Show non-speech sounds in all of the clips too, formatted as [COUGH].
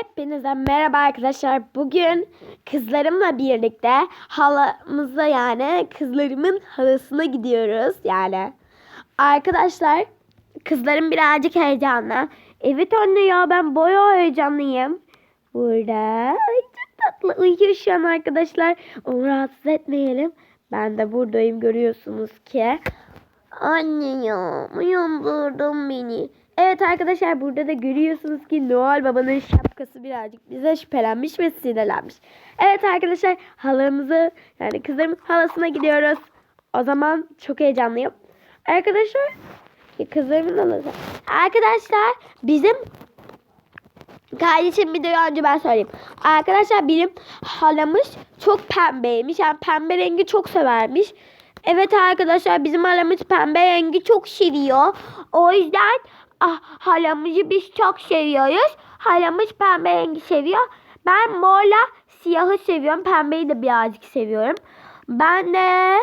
Hepinize merhaba arkadaşlar. Bugün kızlarımla birlikte halamıza yani kızlarımın halasına gidiyoruz yani. Arkadaşlar kızlarım birazcık heyecanlı. Evet anne ya ben bayağı heyecanlıyım. Burada ay çok tatlı uyuyor şu an arkadaşlar. Onu rahatsız etmeyelim. Ben de buradayım görüyorsunuz ki. Anne ya uyandırdın beni. Evet arkadaşlar burada da görüyorsunuz ki Noel Baba'nın şapkası birazcık bize şüphelenmiş ve sinirlenmiş. Evet arkadaşlar halamızı yani kızlarımın halasına gidiyoruz. O zaman çok heyecanlıyım. Arkadaşlar kızlarımın halası. Arkadaşlar bizim Kardeşim bir de önce ben söyleyeyim. Arkadaşlar benim halamız çok pembeymiş. Yani pembe rengi çok severmiş. Evet arkadaşlar bizim halamız pembe rengi çok seviyor. O yüzden ah, halamızı biz çok seviyoruz. Halamız pembe rengi seviyor. Ben morla siyahı seviyorum. Pembeyi de birazcık seviyorum. Ben de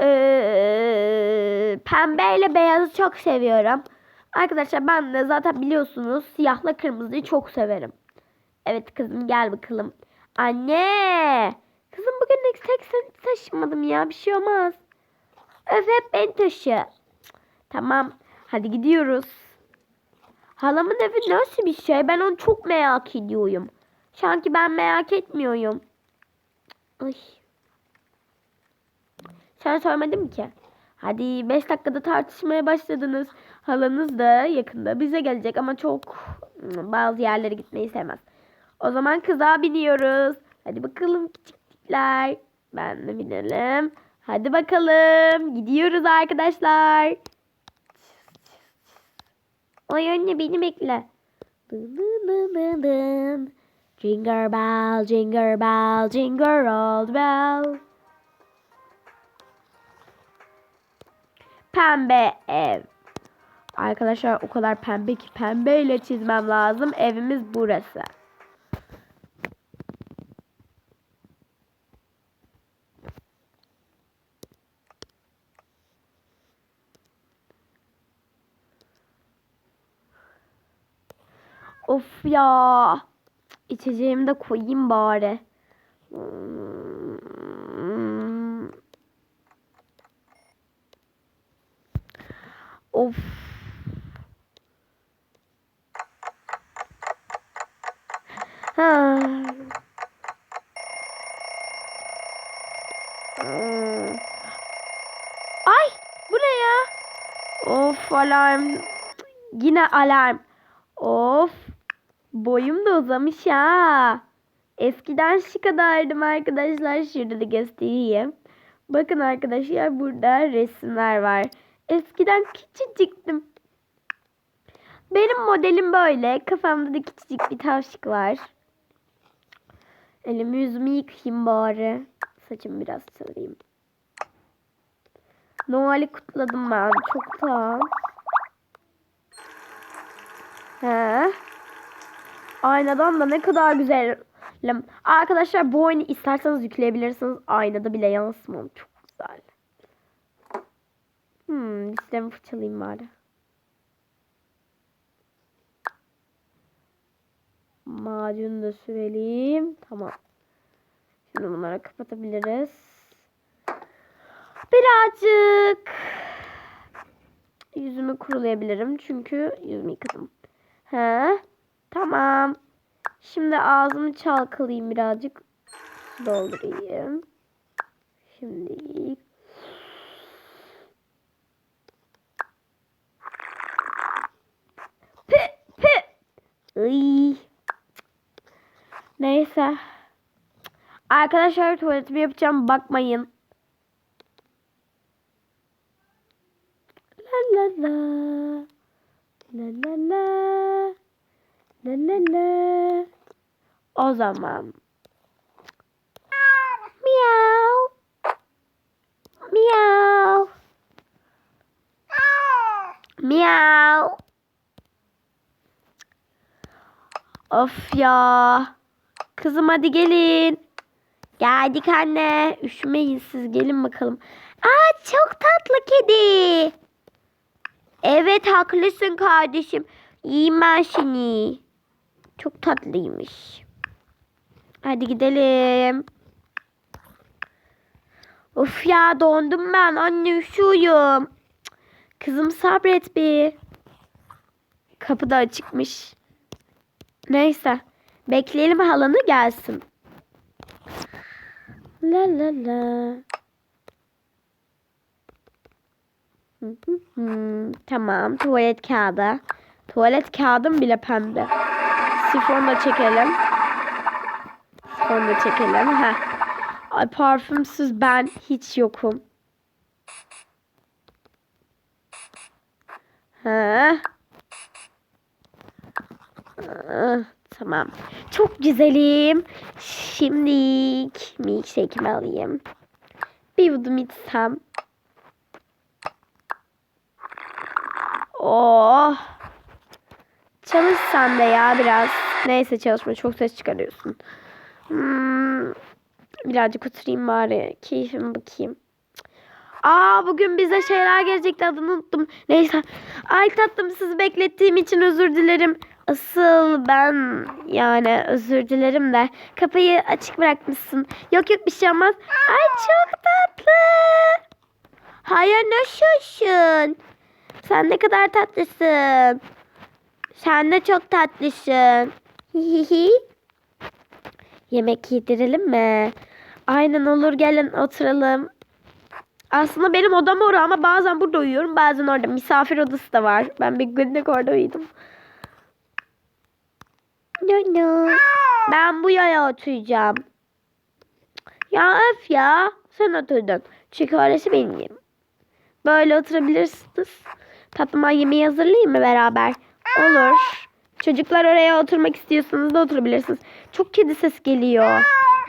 eee pembeyle beyazı çok seviyorum. Arkadaşlar ben de zaten biliyorsunuz siyahla kırmızıyı çok severim. Evet kızım gel bakalım. Anne. Kızım bugün tek seni taşımadım ya bir şey olmaz. Öf hep beni taşı. Tamam hadi gidiyoruz. Halamın evi nasıl bir şey ben onu çok merak ediyorum. Sanki ben merak etmiyorum. Ay. Sen mi ki? Hadi 5 dakikada tartışmaya başladınız. Halanız da yakında bize gelecek ama çok hmm, bazı yerlere gitmeyi sevmez. O zaman kıza biniyoruz. Hadi bakalım küçükler. Ben de binelim. Hadi bakalım. Gidiyoruz arkadaşlar. Ay anne beni bekle. Jingle bell, jingle bell, jingle all bell. Pembe ev. Arkadaşlar o kadar pembe ki pembeyle çizmem lazım. Evimiz burası. Ya. İçeceğimi de koyayım bari. Of. Ha. Ay bu ne ya? Of alarm. Yine alarm. Of. Boyum da uzamış ha. Eskiden şu kadardım arkadaşlar. Şurada da göstereyim. Bakın arkadaşlar burada resimler var. Eskiden küçücüktüm. Benim modelim böyle. Kafamda da küçücük bir tavşık var. Elimi yüzümü yıkayayım bari. Saçımı biraz sarayım. Noel'i kutladım ben çoktan. He. Aynadan da ne kadar güzel. Arkadaşlar bu oyunu isterseniz yükleyebilirsiniz. Aynada bile yansımam. Çok güzel. Hmm, dişlerimi fırçalayayım bari. Macunu da sürelim. Tamam. Şimdi bunları kapatabiliriz. Birazcık yüzümü kurulayabilirim. Çünkü yüzümü yıkadım. He. Tamam. Şimdi ağzımı çalkalayayım birazcık. Doldurayım. Şimdi Pı pı. Iy. Neyse. Arkadaşlar tuvaletimi yapacağım bakmayın. La la la. La la la. La la la. O zaman. Miau. Miau. Miau. Of ya. Kızım hadi gelin. Geldik anne. Üşümeyin siz gelin bakalım. Aa çok tatlı kedi. Evet haklısın kardeşim. Yiyeyim ben seni. Çok tatlıymış. Hadi gidelim. Of ya dondum ben. Anne üşüyorum. Kızım sabret bir. Kapı da açıkmış. Neyse. Bekleyelim halanı gelsin. La la la. Tamam. Tuvalet kağıdı. Tuvalet kağıdım bile pembe. Sifon da çekelim. Sifon da çekelim. Heh. Ay parfümsüz ben hiç yokum. Ha. Tamam. Çok güzelim. Şimdi milkshake'imi alayım. Bir yudum içsem. Oh. Çalış sen de ya biraz. Neyse çalışma çok ses çıkarıyorsun. Hmm, birazcık oturayım bari. Keyfime bakayım. Aa bugün bize şeyler gelecekti adını unuttum. Neyse. Ay tatlım sizi beklettiğim için özür dilerim. Asıl ben yani özür dilerim de kapıyı açık bırakmışsın. Yok yok bir şey olmaz. Ay çok tatlı. Hayır şaşın. Sen ne kadar tatlısın. Sen de çok tatlısın. Hihihi. Yemek yedirelim mi? Aynen olur gelin oturalım. Aslında benim odam orada ama bazen burada uyuyorum. Bazen orada misafir odası da var. Ben bir günlük orada uyudum. Ben bu yaya oturacağım. Ya öf ya. Sen oturdun. Çünkü orası benim. Böyle oturabilirsiniz. Tatlıma yemeği hazırlayayım mı beraber? Olur. Çocuklar oraya oturmak istiyorsanız da oturabilirsiniz. Çok kedi ses geliyor.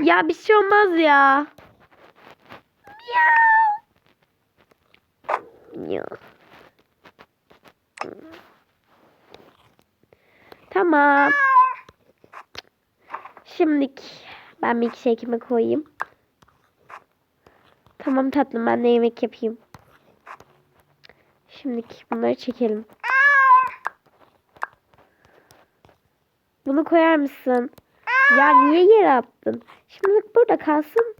Ya bir şey olmaz ya. Tamam. Şimdilik ben milkshake'imi koyayım. Tamam tatlım ben de yemek yapayım. Şimdilik bunları çekelim. Bunu koyar mısın? Ya niye yere attın? Şimdilik burada kalsın.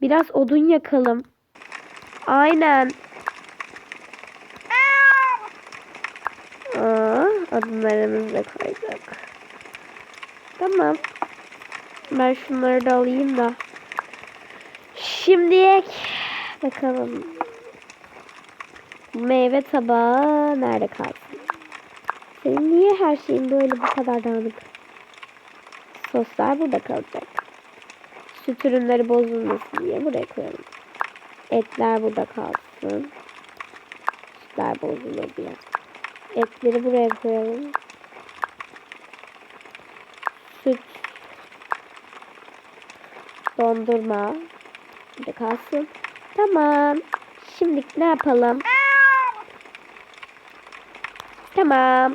Biraz odun yakalım. Aynen. Aa, odunlarımızı da koyduk. Tamam. Ben şunları da alayım da. Şimdiye bakalım. Meyve tabağı nerede kalsın? Senin niye her şeyin böyle bu kadar dağınık? Soslar burada kalacak. Süt ürünleri bozulmasın diye buraya koyalım. Etler burada kalsın. Sütler bozulur diye. Etleri buraya koyalım. Süt. Dondurma. Burada kalsın. Tamam. Şimdi ne yapalım? Tamam.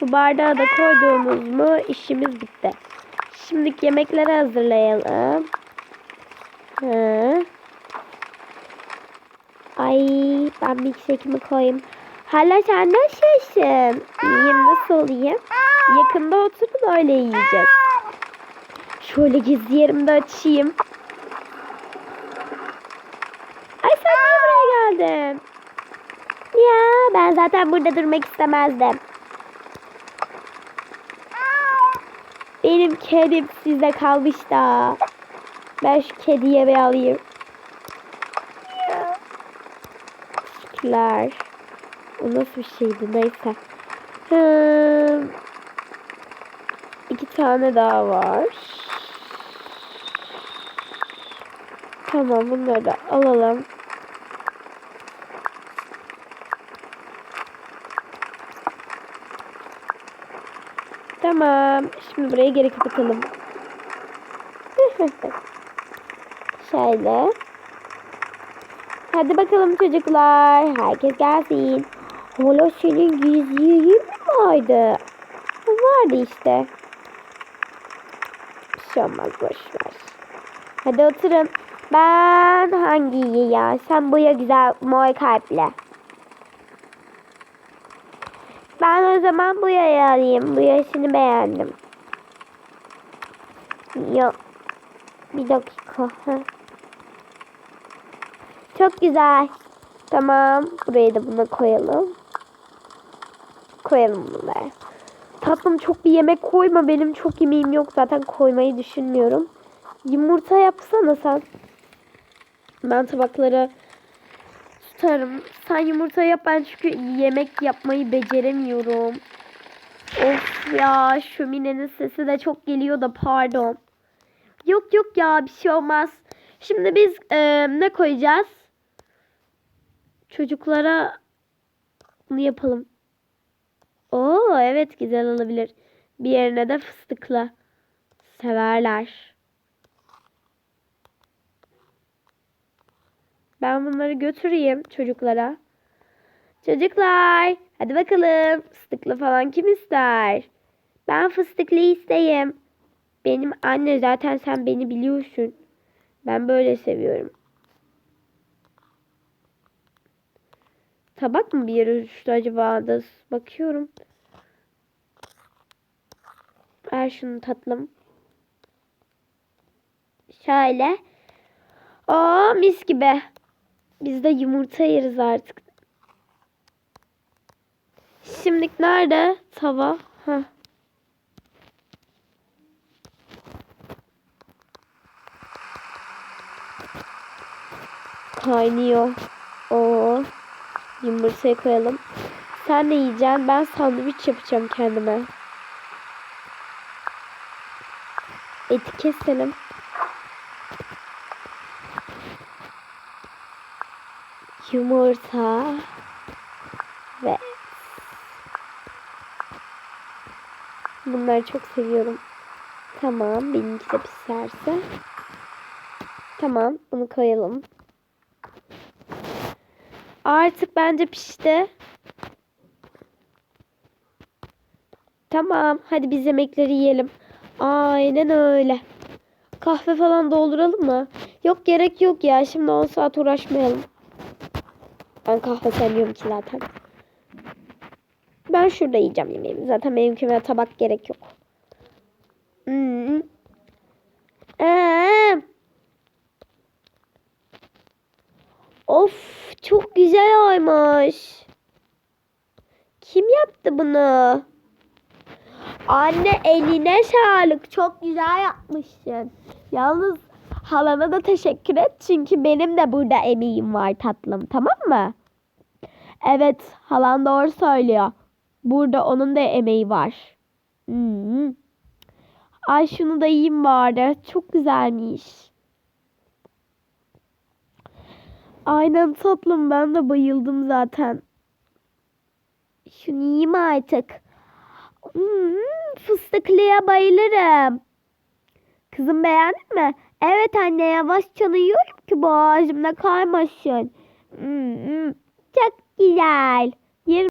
Bu bardağı da koyduğumuz mu işimiz bitti. Şimdi yemekleri hazırlayalım. Hı. Ay ben milkshake'imi koyayım. Hala sen de şeysin. Yiyeyim nasıl olayım? Yakında oturup öyle yiyeceğiz. Şöyle gizli yerimde açayım. Ay sen niye buraya geldin? Ben zaten burada durmak istemezdim. Benim kedim sizde kalmış da. Ben şu kediye bir alayım. Teşekkürler. O nasıl bir şeydi neyse. Hmm. İki tane daha var. Tamam bunları da alalım. Tamam. Şimdi burayı geri kapatalım. [LAUGHS] Şöyle. Hadi bakalım çocuklar. Herkes gelsin. Hala senin gizli yerin mi vardı? Vardı işte. Bir şey olmaz boş ver. Hadi oturun. Ben hangiyi ya? Sen boya güzel mor kalple. Zaman boyayı alayım. Boyasını beğendim. Yok. Bir dakika. Çok güzel. Tamam. Buraya da bunu koyalım. Koyalım bunları. Tatlım çok bir yemek koyma. Benim çok yemeğim yok. Zaten koymayı düşünmüyorum. Yumurta yapsana sen. Ben tabaklara tutarım. Sen yumurta yap. Ben çünkü yemek yapmayı beceremiyorum. Of ya şöminenin sesi de çok geliyor da pardon. Yok yok ya bir şey olmaz. Şimdi biz e, ne koyacağız? Çocuklara bunu yapalım. Oo evet güzel olabilir. Bir yerine de fıstıklı. Severler. Ben bunları götüreyim çocuklara. Çocuklar hadi bakalım fıstıklı falan kim ister? Ben fıstıklı isteyeyim. Benim anne zaten sen beni biliyorsun. Ben böyle seviyorum. Tabak mı bir yere düştü acaba da bakıyorum. Ver şunu tatlım. Şöyle. Aa mis gibi. Biz de yumurta yeriz artık. Şimdilik nerede? Tava. Heh. Kaynıyor. Oo. Yumurtayı koyalım. Sen ne yiyeceksin? Ben sandviç yapacağım kendime. Eti keselim. Yumurta ve bunları çok seviyorum. Tamam, benimki de pişerse. Tamam, bunu koyalım. Artık bence pişti. Tamam, hadi biz yemekleri yiyelim. Aynen öyle. Kahve falan dolduralım mı? Yok gerek yok ya. Şimdi 10 saat uğraşmayalım. Ben kahve sevmiyorum ki zaten. Ben şurada yiyeceğim yemeğimi. Zaten benimkine tabak gerek yok. Hmm. Ee. Of çok güzel olmuş. Kim yaptı bunu? Anne eline sağlık. Çok güzel yapmışsın. Yalnız halana da teşekkür et. Çünkü benim de burada emeğim var tatlım. Tamam mı? Evet halan doğru söylüyor. Burada onun da emeği var. Hmm. Ay şunu da yiyeyim bari. Çok güzelmiş. Aynen tatlım ben de bayıldım zaten. Şunu yiyeyim artık. Hmm, fıstıklıya bayılırım. Kızım beğendin mi? Evet anne yavaşça yiyorum ki boğazımda kaymasın. Hmm, çok güzel.